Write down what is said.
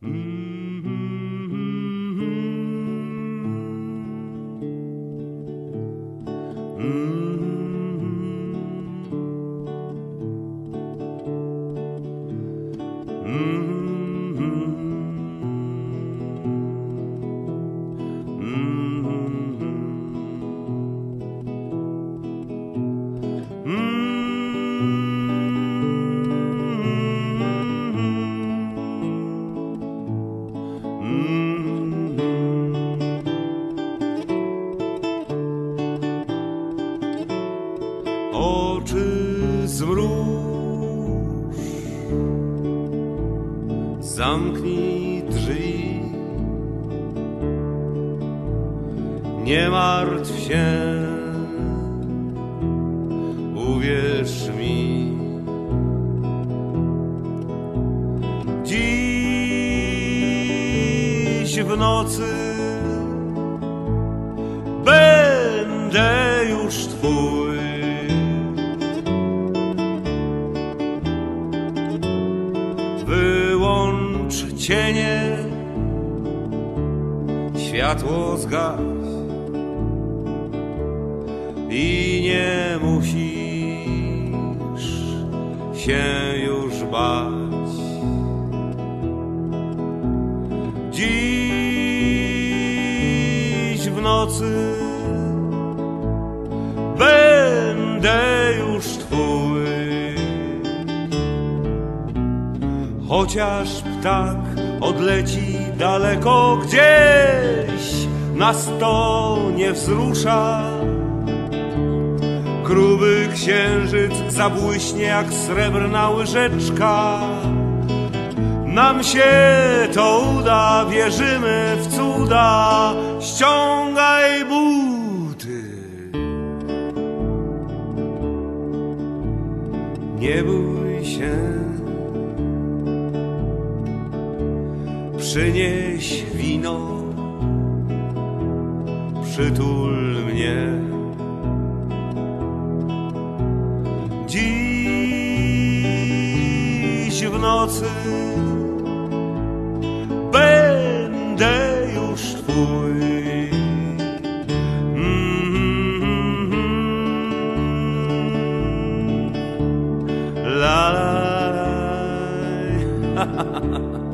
Mm-hmm. Zamknij drzwi. Nie martw się, uwierz mi. Dziś w nocy będę już twój. Cienie, światło zgaś i nie musisz się już bać. Dziś w nocy Chociaż ptak odleci daleko gdzieś, nas to nie wzrusza. Gruby księżyc zabłyśnie jak srebrna łyżeczka. Nam się to uda, wierzymy w cuda. Ściągaj buty. Nie bój się. Przynieś wino, przytul mnie. Dziś w nocy będę już twój. Mm, La la la. La